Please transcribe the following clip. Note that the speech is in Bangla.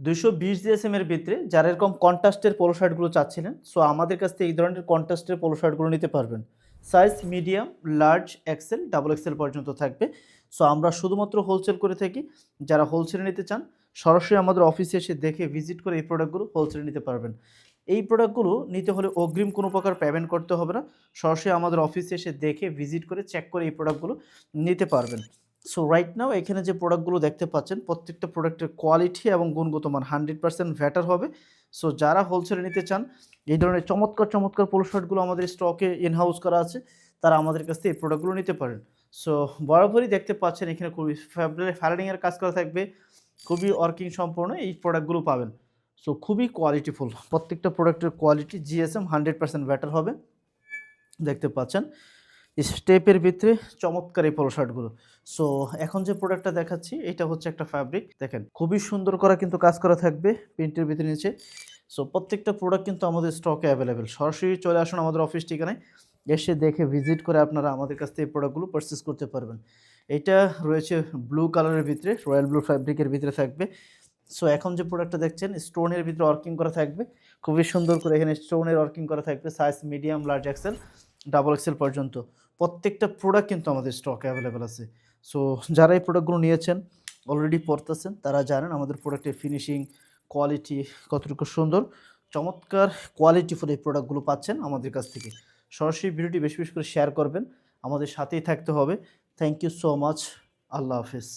দুইশো বিশ জিএসএম এর ভিতরে যারা এরকম কন্ট্রাস্টের পোলো শার্টগুলো চাচ্ছিলেন সো আমাদের কাছ থেকে এই ধরনের কন্ট্রাস্টের পোলো নিতে পারবেন। Size medium large XL double XL পর্যন্ত থাকবে। সো আমরা শুধুমাত্র হোলসেল করে থাকি। যারা হোলসেলে নিতে চান, সরাসরি আমাদের অফিসে এসে দেখে ভিজিট করে এই প্রোডাক্টগুলো হোলসেলে নিতে পারবেন। এই প্রোডাক্টগুলো নিতে হলে অগ্রিম কোনো প্রকার পেমেন্ট করতে হবে না। সরাসরি আমাদের অফিসে এসে দেখে ভিজিট করে চেক করে এই প্রোডাক্টগুলো নিতে পারবেন। সো রাইট নাও এখানে যে প্রোডাক্টগুলো দেখতে পাচ্ছেন, প্রত্যেকটা প্রোডাক্টের কোয়ালিটি এবং গুণগত মান হান্ড্রেড পার্সেন্ট ভ্যাটার হবে। সো যারা হোলসেলে নিতে চান, এই ধরনের চমৎকার চমৎকার পোলো শার্টগুলো আমাদের স্টকে ইন হাউস করা আছে, তারা আমাদের কাছ থেকে এই প্রোডাক্টগুলো নিতে পারেন। সো বরাবরই দেখতে পাচ্ছেন, এখানে খুবই ফ্যাব্রিকের কাজ করা থাকবে, খুবই ওয়ার্কিং সম্পূর্ণ এই প্রোডাক্টগুলো পাবেন। সো খুবই কোয়ালিটিফুল প্রত্যেকটা প্রোডাক্টের quality GSM hundred percent better হবে। দেখতে পাচ্ছেন। স্টেপের ভিতরে চমৎকার এই পোলো শার্টগুলো সো এখন যে প্রোডাক্টটা দেখাচ্ছি, এটা হচ্ছে একটা ফ্যাব্রিক দেখেন, খুবই সুন্দর করা কিন্তু কাজ করা থাকবে প্রিন্টের ভিতরে নিচে। সো প্রত্যেকটা প্রোডাক্ট কিন্তু আমাদের স্টকে অ্যাভেলেবেল সরাসরি চলে আসুন আমাদের অফিস ঠিকানায়। এসে দেখে ভিজিট করে আপনারা আমাদের কাছ থেকে এই প্রোডাক্টগুলো পারচেস করতে পারবেন। এটা রয়েছে ব্লু কালারের ভিতরে রয়্যাল ব্লু ফ্যাব্রিকের ভিতরে থাকবে। সো এখন যে প্রোডাক্টটা দেখছেন স্টোনের ভিতরে ওয়ার্কিং করা থাকবে। খুবই সুন্দর করে এখানে স্টোনের ওয়ার্কিং করা থাকবে size medium large XL double XL পর্যন্ত। প্রত্যেকটা প্রোডাক্ট কিন্তু আমাদের স্টকে অ্যাভেলেবেল আছে। সো যারা এই প্রোডাক্টগুলো নিয়েছেন অলরেডি পড়তেছেন তারা জানেন আমাদের প্রোডাক্টের ফিনিশিং কোয়ালিটি কতটুকু সুন্দর। চমৎকার কোয়ালিটিফুল এই প্রোডাক্টগুলো পাচ্ছেন আমাদের কাছ থেকে। সরাসরি ভিডিওটি বেশি বেশি করে শেয়ার করবেন। আমাদের সাথেই থাকতে হবে। থ্যাংক ইউ সো মাচ আল্লাহ হাফিজ।